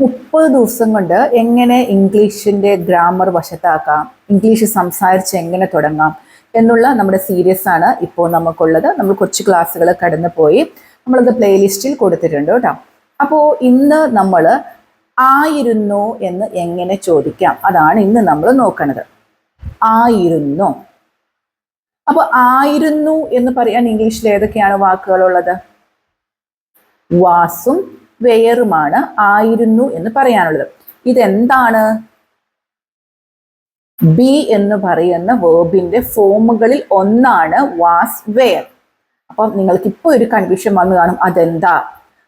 മുപ്പത് ദിവസം കൊണ്ട് എങ്ങനെ ഇംഗ്ലീഷിന്റെ ഗ്രാമർ വശത്താക്കാം ഇംഗ്ലീഷ് സംസാരിച്ച് എങ്ങനെ തുടങ്ങാം എന്നുള്ള നമ്മുടെ സീരീസ് ആണ് ഇപ്പോൾ നമുക്കുള്ളത്. നമ്മൾ കൊച്ചു ക്ലാസ്സുകൾ കടന്നു പോയി. നമ്മളത് പ്ലേലിസ്റ്റിൽ കൊടുത്തിട്ടുണ്ട് കേട്ടോ. അപ്പോൾ ഇന്ന് നമ്മൾ ആയിരുന്നു എന്ന് എങ്ങനെ ചോദിക്കാം? അതാണ് ഇന്ന് നമ്മൾ നോക്കണത്. ആയിരുന്നു. അപ്പോൾ ആയിരുന്നു എന്ന് പറയാൻ ഇംഗ്ലീഷിൽ ഏതൊക്കെയാണ് വാക്കുകളുള്ളത് വാസും വെയറുമാണ് ആയിരുന്നു എന്ന് പറയാനുള്ളത്. ഇതെന്താണ്? ബി എന്ന് പറയുന്ന വേർബിന്റെ ഫോമുകളിൽ ഒന്നാണ് വാസ് വെയർ അപ്പം നിങ്ങൾക്ക് ഇപ്പോൾ ഒരു കൺഫ്യൂഷൻ വന്നു കാണും അതെന്താ?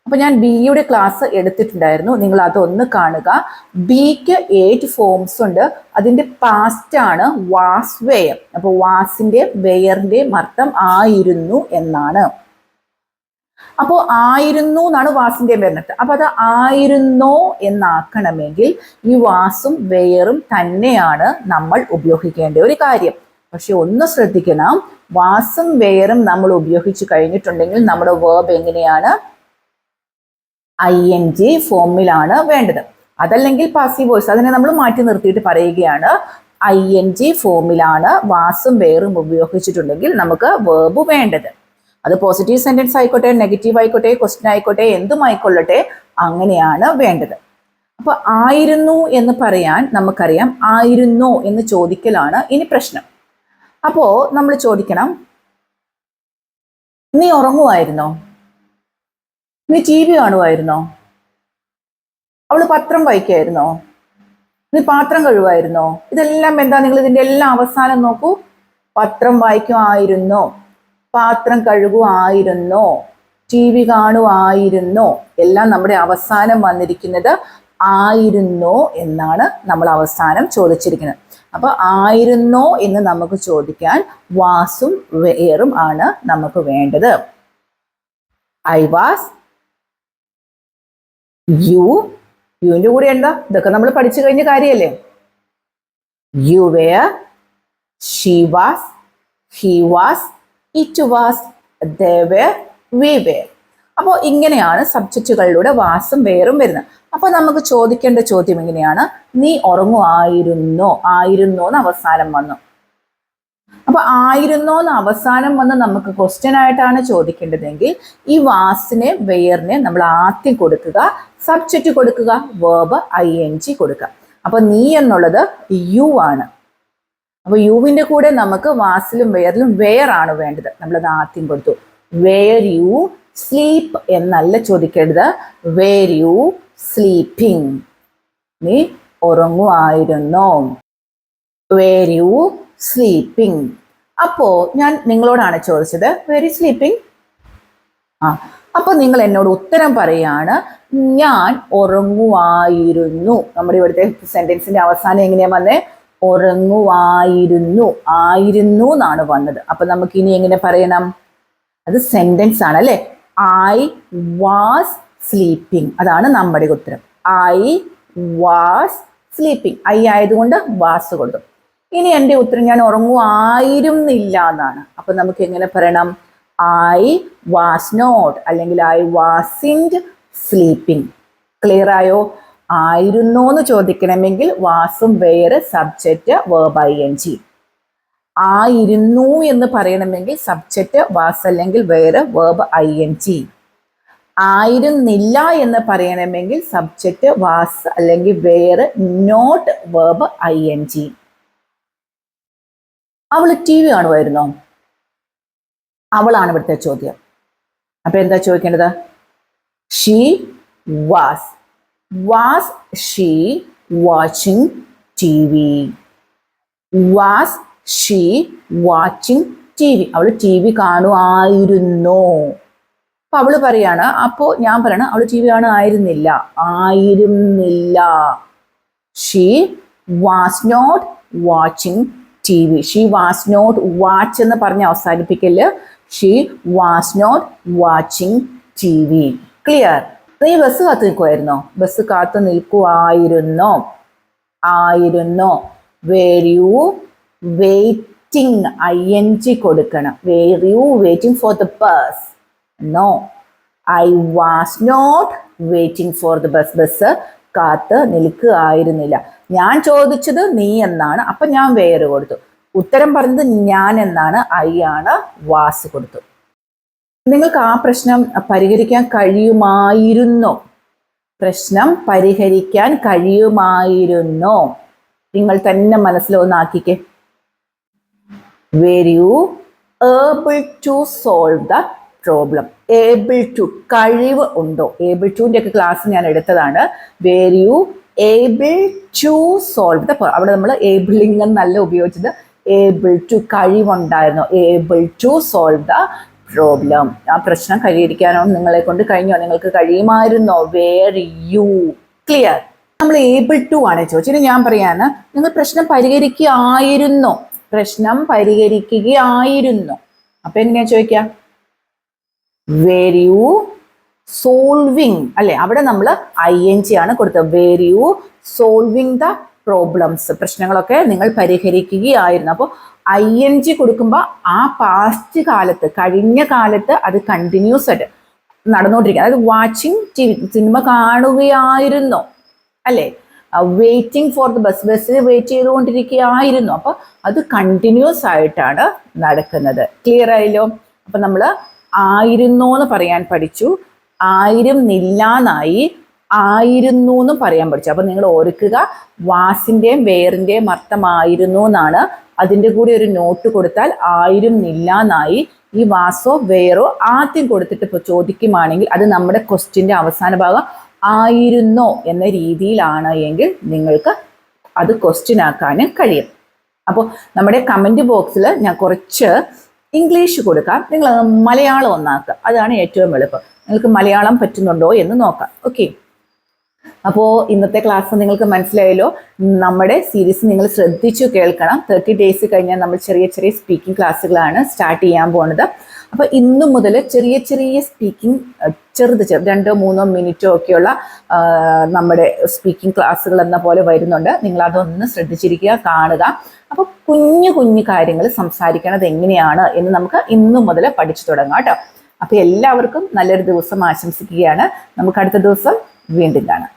അപ്പൊ ഞാൻ ബിയുടെ ക്ലാസ് എടുത്തിട്ടുണ്ടായിരുന്നു. നിങ്ങൾ അതൊന്ന് കാണുക. ബിക്ക് എയ്റ്റ് ഫോംസ് ഉണ്ട്. അതിന്റെ പാസ്റ്റ് ആണ് വാസ് വെയർ അപ്പോൾ വാസിന്റെ വെയറിന്റെ അർത്ഥം ആയിരുന്നു എന്നാണ്. അപ്പോൾ ആയിരുന്നു എന്നാണ് വാസിന്റെ വരുന്നത്. അപ്പോൾ അത് ആയിരുന്നോ എന്നാക്കണമെങ്കിൽ ഈ വാസും വെയറും തന്നെയാണ് നമ്മൾ ഉപയോഗിക്കേണ്ട ഒരു കാര്യം. പക്ഷെ ഒന്ന് ശ്രദ്ധിക്കണം വാസും വെയറും നമ്മൾ ഉപയോഗിച്ചു കഴിഞ്ഞിട്ടുണ്ടെങ്കിൽ നമ്മുടെ വേർബ് എങ്ങനെയാണ്? ഐ എൻ ജി ഫോമിലാണ് വേണ്ടത്. അതല്ലെങ്കിൽ പാസീവ് വോയിസ് അതിനെ നമ്മൾ മാറ്റി നിർത്തിയിട്ട് പറയുകയാണ് ഐ എൻ ജി ഫോമിലാണ് വാസും വെയറും ഉപയോഗിച്ചിട്ടുണ്ടെങ്കിൽ നമുക്ക് വേർബ് വേണ്ടത്. അത് പോസിറ്റീവ് സെന്റൻസ് ആയിക്കോട്ടെ നെഗറ്റീവ് ആയിക്കോട്ടെ ക്വസ്റ്റ്യൻ ആയിക്കോട്ടെ എന്തും ആയിക്കൊള്ളട്ടെ അങ്ങനെയാണ് വേണ്ടത്. അപ്പോൾ ആയിരുന്നു എന്ന് പറയാൻ നമുക്കറിയാം. ആയിരുന്നോ എന്ന് ചോദിക്കലാണ് ഇനി പ്രശ്നം. അപ്പോൾ നമ്മൾ ചോദിക്കണം നീ ഉറങ്ങുമായിരുന്നോ നീ ടി വി കാണുമായിരുന്നോ അവൾ പത്രം വായിക്കായിരുന്നോ നീ പാത്രം കഴുവായിരുന്നോ ഇതെല്ലാം എന്താ നിങ്ങൾ ഇതിന്റെ എല്ലാം അവസാനം നോക്കൂ. പത്രം വായിക്കുമായിരുന്നോ പാത്രം കഴുകുമായിരുന്നോ ടി വി കാണുമായിരുന്നോ എല്ലാം നമ്മുടെ അവസാനം വന്നിരിക്കുന്നത് ആയിരുന്നോ എന്നാണ് നമ്മൾ അവസാനം ചോദിച്ചിരിക്കുന്നത്. അപ്പൊ ആയിരുന്നോ എന്ന് നമുക്ക് ചോദിക്കാൻ വാസും വേറും ആണ് നമുക്ക് വേണ്ടത്. ഐ വാസ് യു യുവിന്റെ കൂടെ എന്താ? ഇതൊക്കെ നമ്മൾ പഠിച്ചു കഴിഞ്ഞ കാര്യമല്ലേ? You were she was he was it was were we were അപ്പോൾ ഇങ്ങനെയാണ് സബ്ജക്റ്റുകളിലൂടെ വാസും വേറും വരുന്നത്. അപ്പൊ നമുക്ക് ചോദിക്കേണ്ട ചോദ്യം എങ്ങനെയാണ് നീ ഉറങ്ങുമായിരുന്നോ? ആയിരുന്നോ എന്ന് അവസാനം വന്നു. അപ്പൊ ആയിരുന്നോ എന്ന് അവസാനം വന്ന് നമുക്ക് ക്വസ്റ്റ്യൻ ആയിട്ടാണ് ചോദിക്കേണ്ടതെങ്കിൽ ഈ വാസിനെ വെയറിനെ നമ്മൾ ആദ്യം കൊടുക്കുക സബ്ജക്റ്റ് കൊടുക്കുക വേർബ് ഐ എൻ ജി കൊടുക്കുക. അപ്പൊ നീ എന്നുള്ളത് യു ആണ്. അപ്പൊ യുവിന്റെ കൂടെ നമുക്ക് വാസിലും വെയറിലും വെയർ ആണ് വേണ്ടത്. നമ്മളത് ആദ്യം കൊടുത്തു. വെയർ യു സ്ലീപ്പ് എന്നല്ല ചോദിക്കരുത് വെയർ യു സ്ലീപ്പിംഗ് നീ ഉറങ്ങുമായിരുന്നോ? വെയർ യു സ്ലീപ്പിംഗ് അപ്പോ ഞാൻ നിങ്ങളോടാണ് ചോദിച്ചത്. വെരി സ്ലീപ്പിംഗ് ആ അപ്പൊ നിങ്ങൾ എന്നോട് ഉത്തരം പറയാണ്. ഞാൻ ഉറങ്ങുമായിരുന്നു. നമ്മുടെ ഇവിടുത്തെ സെന്റൻസിന്റെ അവസാനം എങ്ങനെയാ വന്നേ? ഉറങ്ങുമായിരുന്നു ആയിരുന്നു എന്നാണ് വന്നത് അപ്പൊ നമുക്ക് ഇനി എങ്ങനെ പറയണം? അത് സെന്റൻസ് ആണ് അല്ലെ? ഐ വാസ് സ്ലീപ്പിംഗ് അതാണ് നമ്മുടെ ഉത്തരം. ഐ വാസ് സ്ലീപ്പിംഗ് ഐ ആയതുകൊണ്ട് വാസ് കൊണ്ടും. ഇനി എന്റെ ഉത്തരം ഞാൻ ഉറങ്ങുവായിരുന്നില്ല എന്നാണ്. അപ്പൊ നമുക്ക് എങ്ങനെ പറയണം? ഐ വാസ് നോട്ട് അല്ലെങ്കിൽ ഐ വാസിൻഡ് സ്ലീപ്പിംഗ് ക്ലിയർ ആയോ? ആയിരുന്നോ എന്ന് ചോദിക്കണമെങ്കിൽ വാസും വേറെ സബ്ജക്റ്റ് വേർബ് എൻ ജി ആയിരുന്നു എന്ന് പറയണമെങ്കിൽ സബ്ജക്റ്റ് വാസ് അല്ലെങ്കിൽ വേറെ വേർബ് ഐ എൻ ജി ആയിരുന്നില്ല എന്ന് പറയണമെങ്കിൽ സബ്ജക്റ്റ് വാസ് അല്ലെങ്കിൽ were not verb I N G അവൾ ടി വി കാണുമായിരുന്നോ? അവളാണ് ഇവിടുത്തെ ചോദ്യം. അപ്പൊ എന്താ ചോദിക്കേണ്ടത്? She was was she watching T V was she watching T V അവൾ ടി വി കാണുമായിരുന്നു? അപ്പൊ അവൾ പറയാണ് അപ്പോ ഞാൻ പറയണ അവൾ ടി വി കാണുമായിരുന്നില്ല. ആയിരുന്നില്ല. She was not watching T V she was not watch എന്ന് പറഞ്ഞ് അവസാനിപ്പിക്കൽ. She was not watching T V clear നീ ബസ് കാത്തു നിൽക്കുമായിരുന്നോ ബസ് കാത്തു നിൽക്കുമായിരുന്നോ ആയിരുന്നോ? Were you waiting I N G കൊടുക്കണം. Were you waiting for the bus no I was not waiting for the bus bus കാത്ത് നിൽക്കുകയായിരുന്നില്ല. ഞാൻ ചോദിച്ചത് നീ എന്നാണ്. അപ്പൊ ഞാൻ വേറെ കൊടുത്തു. ഉത്തരം പറഞ്ഞത് ഞാൻ എന്നാണ്. ഐ ആണ് വാസ് കൊടുത്തു. നിങ്ങൾക്ക് ആ പ്രശ്നം പരിഹരിക്കാൻ കഴിയുമായിരുന്നോ? പ്രശ്നം പരിഹരിക്കാൻ കഴിയുമായിരുന്നോ? നിങ്ങൾ തന്നെ മനസ്സിലൊന്നാക്കിക്കേ were you able to solve the problem able to കഴിവ് ഉണ്ടോ? ഏബിൾ ടുവിന്റെ ഒക്കെ ക്ലാസ് ഞാൻ എടുത്തതാണ്. Were you able to solve the അവിടെ നമ്മൾ ഏബിളിംഗ് എന്നല്ല ഉപയോഗിച്ചത്. Able to കഴിവുണ്ടായിരുന്നു? Able to solve the problem ആ പ്രശ്നം പരിഹരിക്കാനോ നിങ്ങളെ കൊണ്ട് കഴിഞ്ഞോ? നിങ്ങൾക്ക് കഴിയുമായിരുന്നോ? വേർ യു ക്ലിയർ നമ്മൾ ഏബിൾ ടു ആണ്. ചോദിച്ചത് ഞാൻ പറയാണ് നിങ്ങൾ പ്രശ്നം പരിഹരിക്കുകയായിരുന്നോ? പ്രശ്നം പരിഹരിക്കുകയായിരുന്നു. അപ്പൊ എങ്ങനെയാ ചോദിക്കാം? വേർ യു സോൾവിങ് അല്ലെ അവിടെ നമ്മൾ ഐ എൻ ജി ആണ് കൊടുത്തത്. Were you solving the problems പ്രശ്നങ്ങളൊക്കെ നിങ്ങൾ പരിഹരിക്കുകയായിരുന്നു. അപ്പോൾ ഐ എൻ ജി കൊടുക്കുമ്പോൾ ആ പാസ്റ്റ് കാലത്ത് കഴിഞ്ഞ കാലത്ത് അത് കണ്ടിന്യൂസ് ആയിട്ട് നടന്നുകൊണ്ടിരിക്കുക അതായത് വാച്ചിങ് ടി വി സിനിമ കാണുകയായിരുന്നോ. അല്ലേ? വെയിറ്റിംഗ് ഫോർ ദ ബസ് ബസ്സിന് വെയിറ്റ് ചെയ്തുകൊണ്ടിരിക്കുകയായിരുന്നു. അപ്പോൾ അത് കണ്ടിന്യൂസ് ആയിട്ടാണ് നടക്കുന്നത്. ക്ലിയർ ആയല്ലോ? അപ്പം നമ്മൾ ആയിരുന്നു എന്ന് പറയാൻ പഠിച്ചു. ആയിരുന്നില്ലാന്നായി ആയിരുന്നു എന്നും പറയാൻ പഠിച്ചു. അപ്പം നിങ്ങൾ ഓർക്കുക വാസിന്റെയും വേറിന്റെയും അർത്ഥമായിരുന്നു എന്നാണ് അതിന്റെ കൂടി ഒരു നോട്ട് കൊടുത്താൽ ആയിരം നില്ലാന്നായി ഈ വാസോ വേറോ ആദ്യം കൊടുത്തിട്ട് ഇപ്പോൾ ചോദിക്കുകയാണെങ്കിൽ അത് നമ്മുടെ ക്വസ്റ്റിന്റെ അവസാന ഭാഗം ആയിരുന്നോ എന്ന രീതിയിലാണ് എങ്കിൽ നിങ്ങൾക്ക് അത് ക്വസ്റ്റ്യൻ ആക്കാനും കഴിയും. അപ്പോൾ നമ്മുടെ കമന്റ് ബോക്സിൽ ഞാൻ കുറച്ച് ഇംഗ്ലീഷ് കൊടുക്കാം. നിങ്ങൾ മലയാളം ഒന്നാക്കുക. അതാണ് ഏറ്റവും എളുപ്പം. നിങ്ങൾക്ക് മലയാളം പറ്റുന്നുണ്ടോ എന്ന് നോക്കാം. ഓക്കെ അപ്പോൾ ഇന്നത്തെ ക്ലാസ് നിങ്ങൾക്ക് മനസ്സിലായല്ലോ. നമ്മുടെ സീരീസ് നിങ്ങൾ ശ്രദ്ധിച്ചു കേൾക്കണം. തേർട്ടി ഡേയ്സ് കഴിഞ്ഞാൽ നമ്മൾ ചെറിയ ചെറിയ സ്പീക്കിംഗ് ക്ലാസ്സുകളാണ് സ്റ്റാർട്ട് ചെയ്യാൻ പോകുന്നത് അപ്പോൾ ഇന്നു മുതൽ ചെറിയ ചെറിയ സ്പീക്കിംഗ് ചെറുത് ചെറു രണ്ടോ മൂന്നോ മിനിറ്റോ ഒക്കെയുള്ള നമ്മുടെ സ്പീക്കിംഗ് ക്ലാസ്സുകൾ എന്ന പോലെ വരുന്നുണ്ട്. നിങ്ങൾ അതൊന്ന് ശ്രദ്ധിച്ചിരിക്കുക കാണുക. അപ്പോൾ കുഞ്ഞു കുഞ്ഞു കാര്യങ്ങൾ സംസാരിക്കണത് എങ്ങനെയാണ് എന്ന് നമുക്ക് ഇന്നു മുതൽ പഠിച്ചു തുടങ്ങാം കേട്ടോ. അപ്പോൾ എല്ലാവർക്കും നല്ലൊരു ദിവസം ആശംസിക്കുകയാണ്. നമുക്ക് അടുത്ത ദിവസം വീണ്ടും കാണാം.